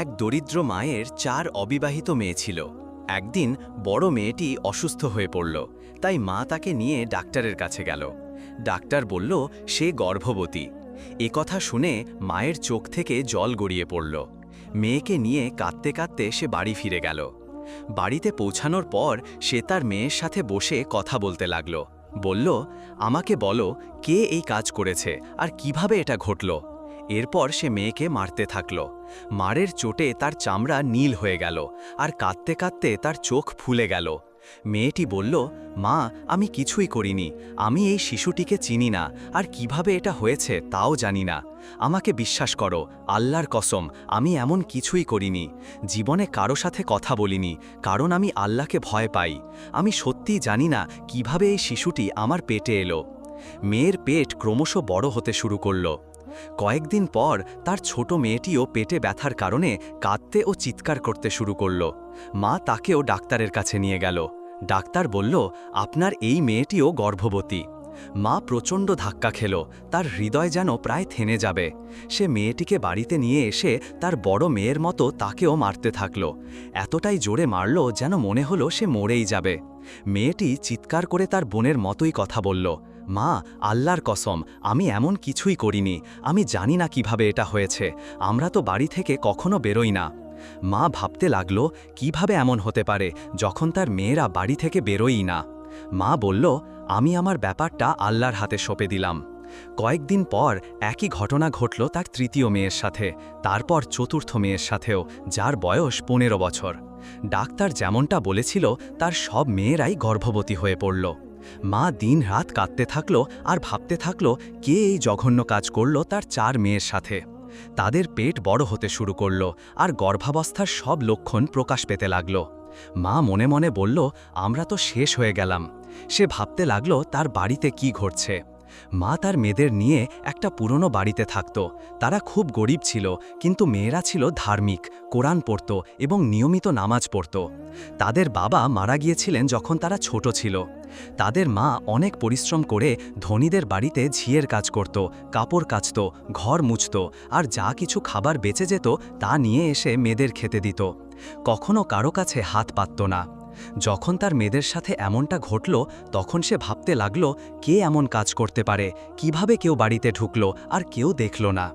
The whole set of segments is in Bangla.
এক দরিদ্র মায়ের চার অবিবাহিত মেয়ে ছিল। একদিন বড় মেয়েটি অসুস্থ হয়ে পড়ল, তাই মা তাকে নিয়ে ডাক্তারের কাছে গেল। ডাক্তার বলল, সে গর্ভবতী। এ কথা শুনে মায়ের চোখ থেকে জল গড়িয়ে পড়ল। মেয়েকে নিয়ে কাঁদতে কাঁদতে সে বাড়ি ফিরে গেল। বাড়িতে পৌঁছানোর পর সে তার মেয়ের সাথে বসে কথা বলতে লাগল। বলল, আমাকে বলো, কে এই কাজ করেছে? আর কীভাবে এটা ঘটল? এরপর সে মেয়েকে মারতে থাকল। মারের চোটে তার চামড়া নীল হয়ে গেল আর কাঁদতে কাঁদতে তার চোখ ফুলে গেল। মেয়েটি বলল, মা, আমি কিছুই করিনি। আমি এই শিশুটিকে চিনি না। আর কীভাবে এটা হয়েছে তাও জানি না। আমাকে বিশ্বাস করো, আল্লাহর কসম, আমি এমন কিছুই করিনি। জীবনে কারও সাথে কথা বলিনি, কারণ আমি আল্লাহকে ভয় পাই। আমি সত্যিই জানি না কীভাবে এই শিশুটি আমার পেটে এলো। মেয়ের পেট ক্রমশ বড় হতে শুরু করল। কয়েকদিন পর তার ছোট মেয়েটিও পেটে ব্যথার কারণে কাঁদতে ও চিৎকার করতে শুরু করল। মা তাকেও ডাক্তারের কাছে নিয়ে গেল। ডাক্তার বলল, আপনার এই মেয়েটিও গর্ভবতী। মা প্রচণ্ড ধাক্কা খেল। তার হৃদয় যেন প্রায় থেনে যাবে। সে মেয়েটিকে বাড়িতে নিয়ে এসে তার বড় মেয়ের মতো তাকেও মারতে থাকল। এতটাই জোরে মারল যেন মনে হলো সে মরেই যাবে। মেয়েটি চিৎকার করে তার বোনের মতোই কথা বলল। মা, আল্লাহর কসম, আমি এমন কিছুই করিনি। আমি জানি না কীভাবে এটা হয়েছে। আমরা তো বাড়ি থেকে কখনো বেরোই না। মা ভাবতে লাগল, কীভাবে এমন হতে পারে যখন তার মেয়েরা বাড়ি থেকে বেরোই না। মা বলল, আমি আমার ব্যাপারটা আল্লাহর হাতে সঁপে দিলাম। কয়েকদিন পর একই ঘটনা ঘটল তার তৃতীয় মেয়ের সাথে, তারপর চতুর্থ মেয়ের সাথেও, যার বয়স পনেরো বছর। ডাক্তার যেমনটা বলেছিল, তার সব মেয়েরাই গর্ভবতী হয়ে পড়ল। মা দিন রাত কাঁদতে থাকল আর ভাবতে থাকল কে এই জঘন্য কাজ করল তার চার মেয়ের সাথে। তাদের পেট বড় হতে শুরু করল আর গর্ভাবস্থার সব লক্ষণ প্রকাশ পেতে লাগল। মা মনে মনে বলল, আমরা তো শেষ হয়ে গেলাম। সে ভাবতে লাগল তার বাড়িতে কি ঘটছে। মা তার মেয়েদের নিয়ে একটা পুরনো বাড়িতে থাকত। তারা খুব গরিব ছিল, কিন্তু মেয়েরা ছিল ধার্মিক, কোরআন পড়ত এবং নিয়মিত নামাজ পড়ত। তাদের বাবা মারা গিয়েছিলেন যখন তারা ছোট ছিল। তাদের মা অনেক পরিশ্রম করে ধনীদের বাড়িতে ঝিয়ের কাজ করত, কাপড় কাচত, ঘর মুছত আর যা কিছু খাবার বেঁচে যেত তা নিয়ে এসে মেয়েদের খেতে দিত। কখনো কারও কাছে হাত পাতত না। যখন তার মেয়েদের সাথে এমনটা ঘটল, তখন সে ভাবতে লাগল, কে এমন কাজ করতে পারে? কীভাবে কেউ বাড়িতে ঢুকল? আর কেউ দেখল না।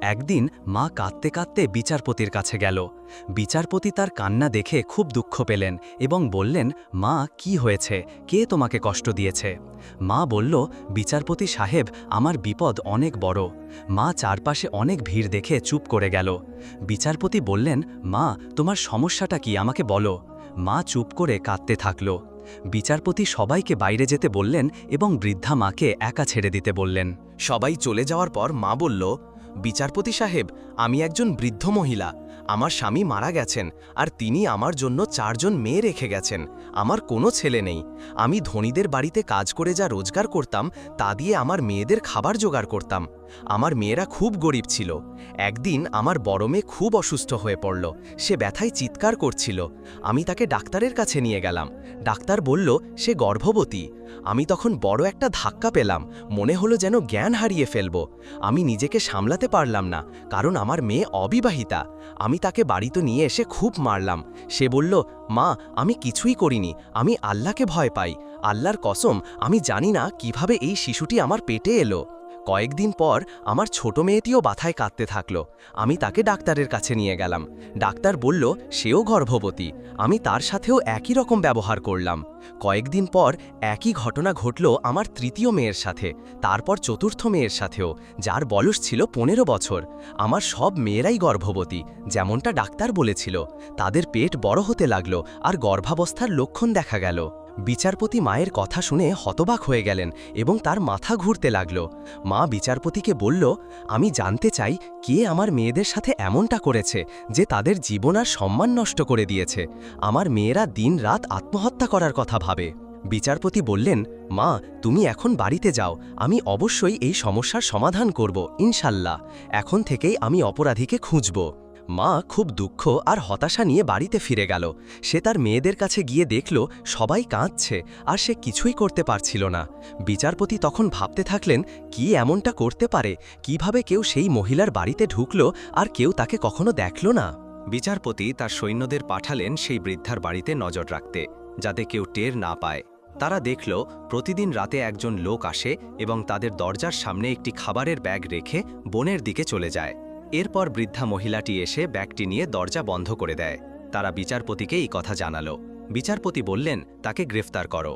একদিন মা কাঁদতে কাঁদতে বিচারপতির কাছে গেল। বিচারপতি তার কান্না দেখে খুব দুঃখ পেলেন এবং বললেন, মা, কি হয়েছে? কে তোমাকে কষ্ট দিয়েছে? মা বলল, বিচারপতি সাহেব, আমার বিপদ অনেক বড়। মা চারপাশে অনেক ভিড় দেখে চুপ করে গেল। বিচারপতি বললেন, মা, তোমার সমস্যাটা কি? আমাকে বলো। মা চুপ করে কাঁদতে থাকল। বিচারপতি সবাইকে বাইরে যেতে বললেন এবং বৃদ্ধা মাকে একা ছেড়ে দিতে বললেন। সবাই চলে যাওয়ার পর মা বলল, বিচারপতি সাহেব, আমি একজন বৃদ্ধ মহিলা। আমার স্বামী মারা গেছেন আর তিনি আমার জন্য চারজন মেয়ে রেখে গেছেন। আমার কোনো ছেলে নেই। আমি ধনীদের বাড়িতে কাজ করে যা রোজগার করতাম, তা দিয়ে আমার মেয়েদের খাবার জোগাড় করতাম। আমার মেয়েরা খুব গরিব ছিল। একদিন আমার বড় মেয়ে খুব অসুস্থ হয়ে পড়ল। সে ব্যথায় চিৎকার করছিল। আমি তাকে ডাক্তারের কাছে নিয়ে গেলাম। ডাক্তার বলল, সে গর্ভবতী। আমি তখন বড় একটা ধাক্কা পেলাম। মনে হলো যেন জ্ঞান হারিয়ে ফেলব। আমি নিজেকে সামলাতে পারলাম না, কারণ আমার মেয়ে অবিবাহিতা। আমি তাকে বাড়িতে নিয়ে এসে খুব মারলাম। সে বলল, মা, আমি কিছুই করিনি। আমি আল্লাহকে ভয় পাই। আল্লাহর কসম, আমি জানি না কীভাবে এই শিশুটি আমার পেটে এলো। কয়েকদিন পর আমার ছোট মেয়েটিও বাথায় কাঁদতে থাকল। আমি তাকে ডাক্তারের কাছে নিয়ে গেলাম। ডাক্তার বলল, সেও গর্ভবতী। আমি তার সাথেও একই রকম ব্যবহার করলাম। কয়েকদিন পর একই ঘটনা ঘটল আমার তৃতীয় মেয়ের সাথে, তারপর চতুর্থ মেয়ের সাথেও, যার বয়স ছিল পনেরো বছর। আমার সব মেয়েরাই গর্ভবতী, যেমনটা ডাক্তার বলেছিল। তাদের পেট বড় হতে লাগল আর গর্ভাবস্থার লক্ষণ দেখা গেল। বিচারপতি মায়ের কথা শুনে হতবাক হয়ে গেলেন এবং তার মাথা ঘুরতে লাগল। মা বিচারপতিকে বলল, আমি জানতে চাই, কে আমার মেয়েদের সাথে এমনটা করেছে যে তাদের জীবন আর সম্মান নষ্ট করে দিয়েছে? আমার মেয়েরা দিন রাত আত্মহত্যা করার কথা ভাবে। বিচারপতি বললেন, মা, তুমি এখন বাড়িতে যাও, আমি অবশ্যই এই সমস্যার সমাধান করব, ইনশাল্লাহ। এখন থেকেই আমি অপরাধীকে খুঁজব। মা খুব দুঃখ আর হতাশা নিয়ে বাড়িতে ফিরে গেল। সে তার মেয়েদের কাছে গিয়ে দেখল, সবাই কাঁদছে আর সে কিছুই করতে পারছিল না। বিচারপতি তখন ভাবতে থাকলেন, কি এমনটা করতে পারে? কীভাবে কেউ সেই মহিলার বাড়িতে ঢুকল আর কেউ তাকে কখনো দেখল না? বিচারপতি তার সৈন্যদের পাঠালেন সেই বৃদ্ধার বাড়িতে নজর রাখতে, যাতে কেউ টের না পায়। তারা দেখল, প্রতিদিন রাতে একজন লোক আসে এবং তাদের দরজার সামনে একটি খাবারের ব্যাগ রেখে বনের দিকে চলে যায়। এরপর বৃদ্ধা মহিলাটি এসে ব্যাগটি নিয়ে দরজা বন্ধ করে দেয়। তারা বিচারপতিকে এই কথা জানালো। বিচারপতি বললেন, তাকে গ্রেফতার করো।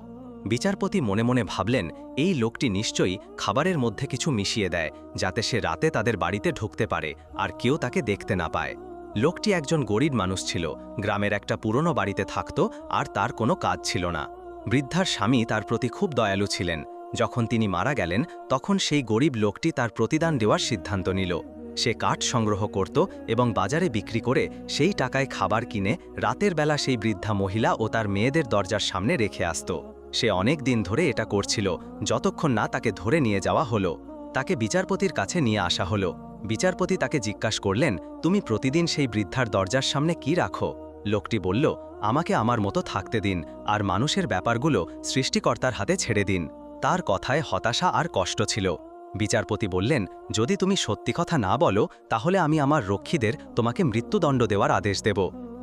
বিচারপতি মনে মনে ভাবলেন, এই লোকটি নিশ্চয়ই খাবারের মধ্যে কিছু মিশিয়ে দেয়, যাতে সে রাতে তাদের বাড়িতে ঢুকতে পারে, আর কেউ তাকে দেখতে না পায়। লোকটি একজন গরিব মানুষ ছিল, গ্রামের একটা পুরনো বাড়িতে থাকত, আর তার কোনো কাজ ছিল না। বৃদ্ধার স্বামী তার প্রতি খুব দয়ালু ছিলেন। যখন তিনি মারা গেলেন, তখন সেই গরিব লোকটি তার প্রতিদান দেওয়ার সিদ্ধান্ত নিল। সে কাঠ সংগ্রহ করত এবং বাজারে বিক্রি করে সেই টাকায় খাবার কিনে রাতের বেলা সেই বৃদ্ধা মহিলা ও তার মেয়েদের দরজার সামনে রেখে আসত। সে অনেক দিন ধরে এটা করছিল, যতক্ষণ না তাকে ধরে নিয়ে যাওয়া হলো। তাকে বিচারপতির কাছে নিয়ে আসা হলো। বিচারপতি তাকে জিজ্ঞাসা করলেন, তুমি প্রতিদিন সেই বৃদ্ধার দরজার সামনে কি রাখো? লোকটি বলল, আমাকে আমার মতো থাকতে দিন, আর মানুষের ব্যাপারগুলো সৃষ্টিকর্তার হাতে ছেড়ে দিন। তার কথায় হতাশা আর কষ্ট ছিল। বিচারপতি বললেন, যদি তুমি সত্যি কথা না বলো, তাহলে আমি আমার রক্ষীদের তোমাকে মৃত্যুদণ্ড দেওয়ার আদেশ দেব।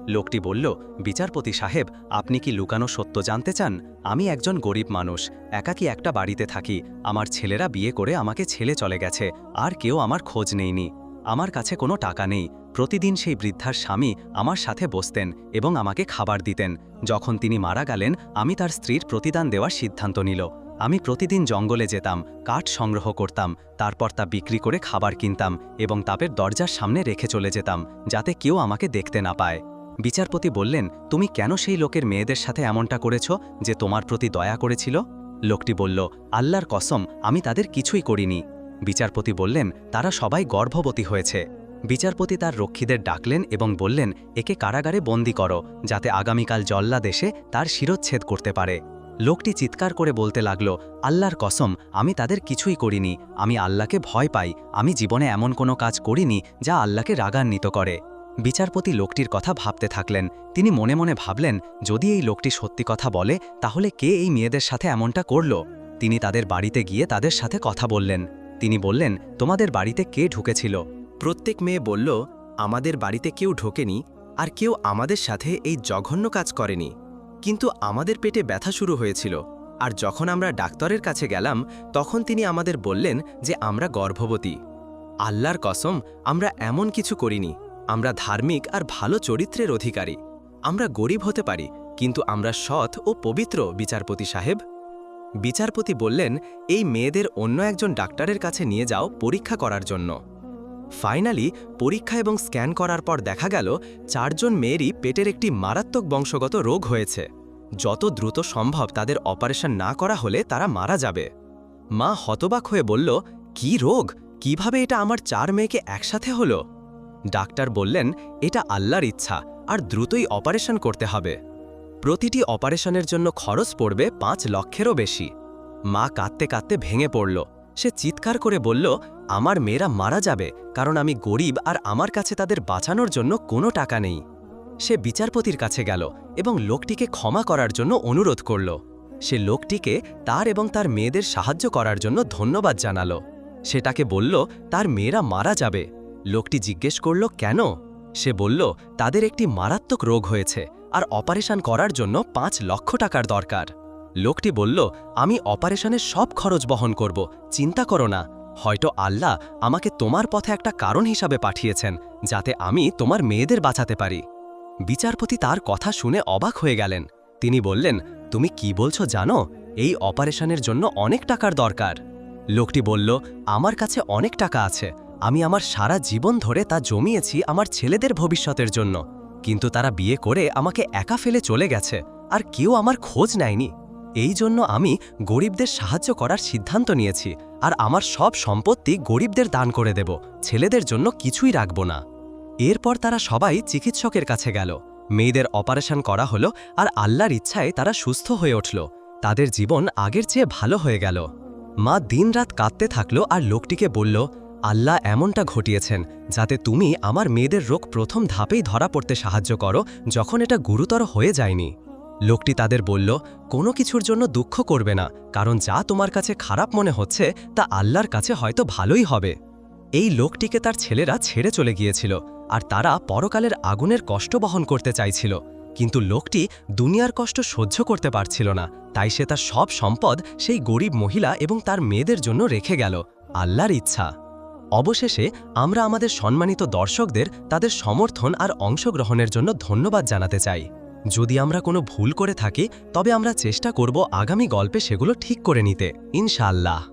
লোকটি বলল, বিচারপতি সাহেব, আপনি কি লুকানো সত্য জানতে চান? আমি একজন গরিব মানুষ একাকি একটা বাড়িতে থাকি। আমার ছেলেরা বিয়ে করে আমাকে ছেলে চলে গেছে, আর কেউ আমার খোঁজ নেইনি আমার কাছে কোনো টাকা নেই। প্রতিদিন সেই বৃদ্ধার স্বামী আমার সাথে বসতেন এবং আমাকে খাবার দিতেন। যখন তিনি মারা গেলেন, আমি তার স্ত্রীর প্রতিদান দেওয়ার সিদ্ধান্ত নিল। আমি প্রতিদিন জঙ্গলে যেতাম, কাঠ সংগ্রহ করতাম, তারপর তা বিক্রি করে খাবার কিনতাম এবং তাপের দরজার সামনে রেখে চলে যেতাম, যাতে কেউ আমাকে দেখতে না পায়। বিচারপতি বললেন, তুমি কেন সেই লোকের মেয়েদের সাথে এমনটা করেছ যে তোমার প্রতি দয়া করেছিল? লোকটি বলল, আল্লাহর কসম, আমি তাদের কিছুই করিনি। বিচারপতি বললেন, তারা সবাই গর্ভবতী হয়েছে। বিচারপতি তার রক্ষীদের ডাকলেন এবং বললেন, একে কারাগারে বন্দি করো, যাতে আগামীকাল জল্লা দেশে তার শিরোচ্ছেদ করতে পারে। লোকটি চিৎকার করে বলতে লাগল, আল্লাহর কসম, আমি তাদের কিছুই করিনি। আমি আল্লাহকে ভয় পাই। আমি জীবনে এমন কোনো কাজ করিনি যা আল্লাহকে রাগান্বিত করে। বিচারপতি লোকটির কথা ভাবতে থাকলেন। তিনি মনে মনে ভাবলেন, যদি এই লোকটি সত্যি কথা বলে, তাহলে কে এই মেয়েদের সাথে এমনটা করল? তিনি তাদের বাড়িতে গিয়ে তাদের সাথে কথা বললেন। তিনি বললেন, তোমাদের বাড়িতে কে ঢুকেছিল? প্রত্যেক মেয়ে বলল, আমাদের বাড়িতে কেউ ঢোকেনি, আর কেউ আমাদের সাথে এই জঘন্য কাজ করেনি। কিন্তু আমাদের পেটে ব্যথা শুরু হয়েছিল। আর যখন আমরা ডাক্তারের কাছে গেলাম, তখন তিনি আমাদের বললেন যে আমরা গর্ভবতী। আল্লাহর কসম, আমরা এমন কিছু করিনি। আমরা ধার্মিক আর ভালো চরিত্রের অধিকারী। আমরা গরিব হতে পারি, কিন্তু আমরা সৎ ও পবিত্র, বিচারপতি সাহেব। বিচারপতি বললেন, এই মেয়েদের অন্য একজন ডাক্তারের কাছে নিয়ে যাও পরীক্ষা করার জন্য। ফাইনালি পরীক্ষা এবং স্ক্যান করার পর দেখা গেল, চারজন মেয়েরই পেটের একটি মারাত্মক বংশগত রোগ হয়েছে। যত দ্রুত সম্ভব তাদের অপারেশন না করা হলে তারা মারা যাবে। মা হতবাক হয়ে বলল, কি রোগ? কীভাবে এটা আমার চার মেয়েকে একসাথে হলো? ডাক্তার বললেন, এটা আল্লাহর ইচ্ছা, আর দ্রুতই অপারেশন করতে হবে। প্রতিটি অপারেশনের জন্য খরচ পড়বে পাঁচ লক্ষেরও বেশি। মা কাঁদতে কাঁদতে ভেঙে পড়ল। সে চিৎকার করে বলল আমার মেয়েরা মারা যাবে, কারণ আমি গরিব আর আমার কাছে তাদের বাঁচানোর জন্য কোনো টাকা নেই। সে বিচারপতির কাছে গেল এবং লোকটিকে ক্ষমা করার জন্য অনুরোধ করল। সে লোকটিকে তার এবং তার মেয়েদের সাহায্য করার জন্য ধন্যবাদ জানালো। সে তাকে বলল, তার মেয়েরা মারা যাবে। লোকটি জিজ্ঞেস করল, কেন? সে বলল, তাদের একটি মারাত্মক রোগ হয়েছে আর অপারেশন করার জন্য পাঁচ লক্ষ টাকার দরকার। লোকটি বলল, আমি অপারেশনের সব খরচ বহন করব, চিন্তা করো না। হয়তো আল্লাহ আমাকে তোমার পথে একটা কারণ হিসাবে পাঠিয়েছেন, যাতে আমি তোমার মেয়েদের বাঁচাতে পারি। বিচারপতি তার কথা শুনে অবাক হয়ে গেলেন। তিনি বললেন, তুমি কি বলছো জানো? এই অপারেশনের জন্য অনেক টাকার দরকার। লোকটি বলল, আমার কাছে অনেক টাকা আছে। আমি আমার সারা জীবন ধরে তা জমিয়েছি আমার ছেলেদের ভবিষ্যতের জন্য। কিন্তু তারা বিয়ে করে আমাকে একা ফেলে চলে গেছে, আর কেউ আমার খোঁজ নেয়নি। এই জন্য আমি গরিবদের সাহায্য করার সিদ্ধান্ত নিয়েছি। আর আমার সব সম্পত্তি গরিবদের দান করে দেব, ছেলেদের জন্য কিছুই রাখব না। এরপর তারা সবাই চিকিৎসকের কাছে গেল। মেয়েদের অপারেশন করা হলো আর আল্লাহর ইচ্ছায় তারা সুস্থ হয়ে উঠল। তাদের জীবন আগের চেয়ে ভালো হয়ে গেল। মা দিনরাত কাঁদতে থাকল আর লোকটিকে বলল, আল্লাহ এমনটা ঘটিয়েছেন যাতে তুমি আমার মেয়েদের রোগ প্রথম ধাপেই ধরা পড়তে সাহায্য করো যখন এটা গুরুতর হয়ে যায়নি। লোকটি তাদের বলল, কোনো কিছুর জন্য দুঃখ করবে না, কারণ যা তোমার কাছে খারাপ মনে হচ্ছে, তা আল্লাহর কাছে হয়তো ভালোই হবে। এই লোকটিকে তার ছেলেরা ছেড়ে চলে গিয়েছিল, আর তারা পরকালের আগুনের কষ্ট বহন করতে চাইছিল। কিন্তু লোকটি দুনিয়ার কষ্ট সহ্য করতে পারছিল না, তাই সে তার সব সম্পদ সেই গরিব মহিলা এবং তার মেয়েদের জন্য রেখে গেল, আল্লাহর ইচ্ছা। অবশেষে আমরা আমাদের সম্মানিত দর্শকদের তাদের সমর্থন আর অংশগ্রহণের জন্য ধন্যবাদ জানাতে চাই। যদি আমরা কোনো ভুল করে থাকি, তবে আমরা চেষ্টা করব আগামী গল্পে সেগুলো ঠিক করে নিতে। ইনশাআল্লাহ।